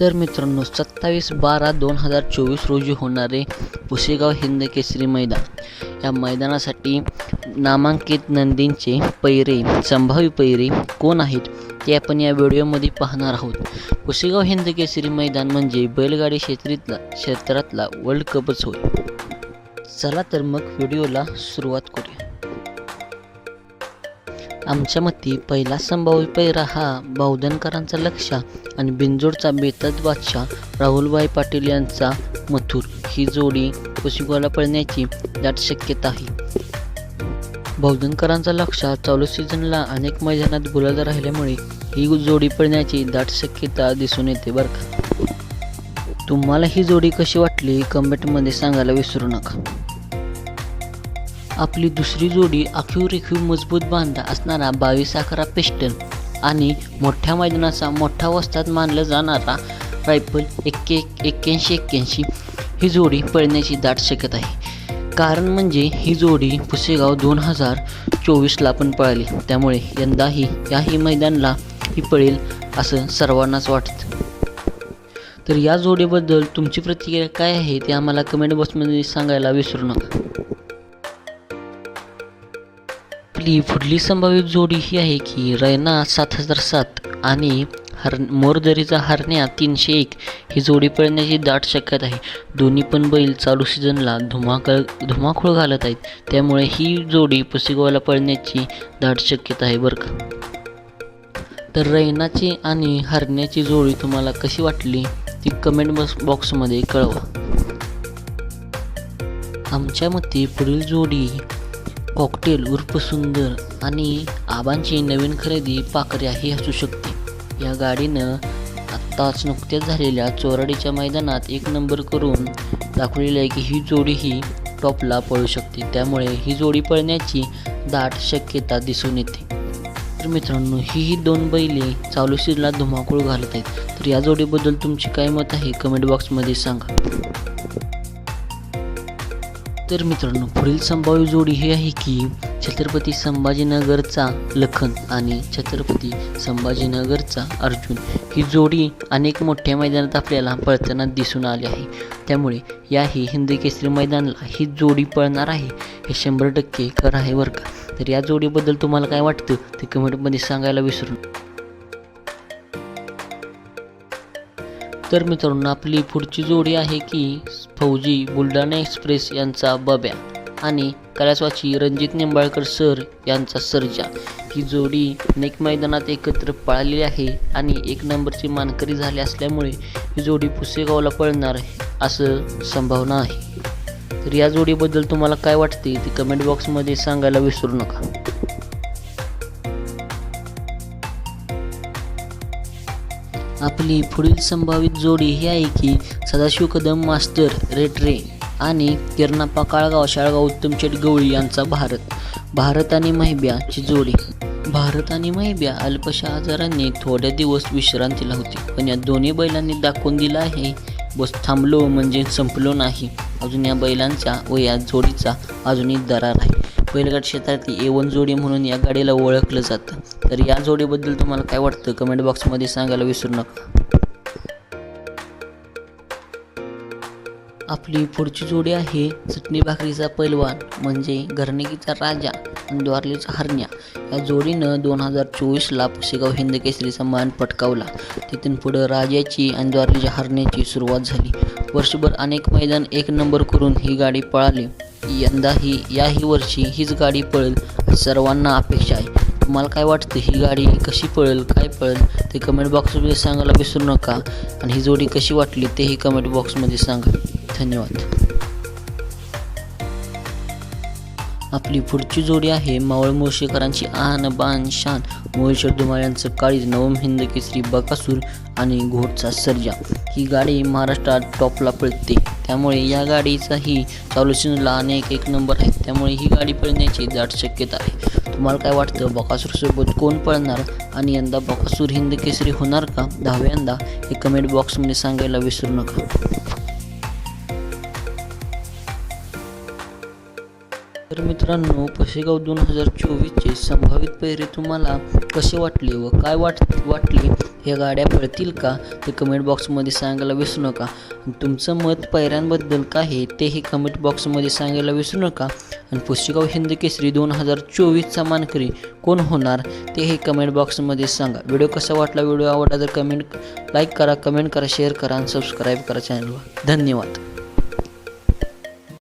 तर मित्रांनो सत्तावीस बारा दोन हजार चोवीस रोजी होणारे पुसेगाव हिंद केसरी मैदान. या मैदानासाठी नामांकित नंदींचे पैरे संभाव्य पैरे कोण आहेत ते आपण या व्हिडिओमध्ये पाहणार आहोत. पुसेगाव हिंद केसरी मैदान म्हणजे बैलगाडी क्षेत्रीतला क्षेत्रातला वर्ल्ड कपच होय. चला तर मग व्हिडिओला सुरुवात करूया. आमच्या मते पहिला संभाव्य पैरा हा बावधनकरांचा लक्ष आणि बिंजोडचा बेताज बादशाह राहुलभाई पाटील यांचा मथुर. ही जोडी पुसिगोला पळण्याची दाट शक्यता आहे. बौद्धनकरांचा लक्ष चालू सीझनला अनेक मैदानात गुलाल राहिल्यामुळे ही जोडी पळण्याची दाट शक्यता दिसून येते बरं का? तुम्हाला ही जोडी कशी वाटली? कमेंटमध्ये सांगायला विसरू नका. आपली दुसरी जोडी आखीव रेखीव मजबूत बांधा असणारा बावीस अकरा पिस्टन आणि मोठ्या मैदानाचा मोठा वस्तात मानला जाणारा रायफल एक्के एक्क्याऐंशी एक्क्याऐंशी ही जोडी पळण्याची दाट शक्यता आहे. कारण म्हणजे ही जोडी पुसेगाव दोन हजार चोवीसला पण पळाली. त्यामुळे यंदाही याही मैदानला ही पळेल असं सर्वांनाच वाटतं. तर या जोडीबद्दल तुमची प्रतिक्रिया काय आहे ते आम्हाला कमेंट बॉक्समध्ये सांगायला विसरू नका. आपली पुढली संभाव्य जोडी ही आहे की रैना सात हजार सात आणि हर मोरदरीचा हरण्या तीनशे एक. ही जोडी पळण्याची दाट शक्यता आहे. दोन्ही पण बैल चालू सीझनला धुमाकळ धुमाकूळ घालत आहेत. त्यामुळे ही जोडी पुसेगावला पळण्याची दाट शक्यता आहे बरं का? तर रैनाची आणि हरण्याची जोडी तुम्हाला कशी वाटली ती कमेंट बॉक्स बॉक्समध्ये कळवा. आमच्या मते पुढील जोडी कॉकटेल उर्फ सुंदर आणि आबांची नवीन खरेदी पाकऱ्या ही असू शकते. या गाडीनं आत्ताच नुकत्याच झालेल्या चोराडीच्या मैदानात एक नंबर करून दाखवलेलं आहे की ही जोडी ही टॉपला पळू शकते. त्यामुळे ही जोडी पळण्याची दाट शक्यता दिसून येते. तर मित्रांनो ही ही दोन बैले चालू सीजनला धुमाकूळ घालत आहेत. तर या जोडीबद्दल तुमची काय मत आहे? कमेंट बॉक्समध्ये सांगा. तर मित्रांनो पुढील संभाव्य जोडी ही आहे की छत्रपती संभाजीनगरचा लखन आणि छत्रपती संभाजीनगरचा अर्जुन. ही जोडी अनेक मोठ्या मैदानात आपल्याला पळताना दिसून आली आहे. त्यामुळे याही हिंदी केसरी मैदानाला ही जोडी पळणार आहे हे शंभर टक्के खरं आहे बरं का. तर या जोडीबद्दल तुम्हाला काय वाटतं ते कमेंटमध्ये सांगायला विसरू नका. तर मित्रांनो आपली पुढची जोडी आहे की फौजी बुलढाणा एक्सप्रेस यांचा बब्या आणि कलास्वाची रणजित निंबाळकर सर यांचा सर्जा. ही जोडी अनेक मैदानात एकत्र पळालेली आहे आणि एक नंबरची मानकरी झाली असल्यामुळे ही जोडी पुसेगावला पळणार आहे असं संभावना आहे. तर या जोडीबद्दल तुम्हाला काय वाटते ते कमेंट बॉक्समध्ये सांगायला विसरू नका. आपली पुढील संभावित जोडी ही आहे की सदाशिव कदम मास्टर रेटरे आणि किरणापा काळगाव शाळगाव उत्तमचेट गवळी यांचा भारत. भारत आणि महिब्याची जोडी. भारत आणि महिब्या अल्पशा आजारांनी थोड्या दिवस विश्रांतीला होती पण या दोन्ही बैलांनी दाखवून दिलं आहे बस थांबलो म्हणजे संपलो नाही. अजून या बैलांच्या व या जोडीचा अजूनही दरार आहे. बैलगाड क्षेत्रातली ए वन जोडी म्हणून या गाडीला ओळखलं जातं. तर या जोडीबद्दल तुम्हाला काय वाटतं? कमेंट बॉक्समध्ये सांगायला विसरू नका. आपली पुढची जोडी आहे चटणी भाकरीचा पैलवान म्हणजे घरणिकीचा राजा आणि द्वारलीचा हरण्या. या जोडीनं दोन हजार चोवीसला पुसेगाव हिंद केसरीचा मान पटकावला. तिथून पुढं राजाची आणि द्वारलीच्या हरण्याची सुरुवात झाली. वर्षभर अनेक मैदान एक नंबर करून ही गाडी पळाली. यंदाही याही वर्षी हीच गाडी पळेल सर्वांना अपेक्षा आहे. तुम्हाला काय वाटतं? ही गाडी कशी पळेल? काय पळेल? ते कमेंट बॉक्समध्ये सांगायला विसरू नका. आणि ही जोडी कशी वाटली तेही कमेंट बॉक्समध्ये सांगा. धन्यवाद. आपली पुढची जोडी आहे मावळ मुळशेकरांची आन बान शान. मोहेश्वर धुमाळ यांचं काळीज नवम हिंद केसरी बकासूर आणि घोटचा सर्जा. ही गाडी महाराष्ट्रात टॉपला पळते. त्यामुळे या गाडीचाही चालू सीझनला अनेक एक नंबर आहे. त्यामुळे ही गाडी पळण्याची दाट शक्यता आहे. तुम्हाला काय वाटतं? बकासूरसोबत कोण पळणार आणि यंदा बकासूर हिंद केसरी होणार का? दहाव्यांदा हे कमेंट बॉक्समध्ये सांगायला विसरू नका. तर मित्रांनो पशेगाव दोन हजार चोवीसचे संभावित पैरे तुम्हाला कसे वाटले व काय वाट वाटले ह्या गाड्या पळतील का? ते कमेंट बॉक्समध्ये सांगायला विसरू नका. तुमचं मत पैऱ्यांबद्दल काय आहे तेही कमेंट बॉक्समध्ये सांगायला विसरू नका. आणि पुशेगाव हिंद केसरी दोन हजार चोवीसचा मानकरी कोण होणार तेही कमेंट बॉक्समध्ये सांगा. व्हिडिओ कसा वाटला व्हिडिओ आवडला तर कमेंट लाईक करा कमेंट करा शेअर करा आणि सबस्क्राईब करा चॅनलवर धन्यवाद.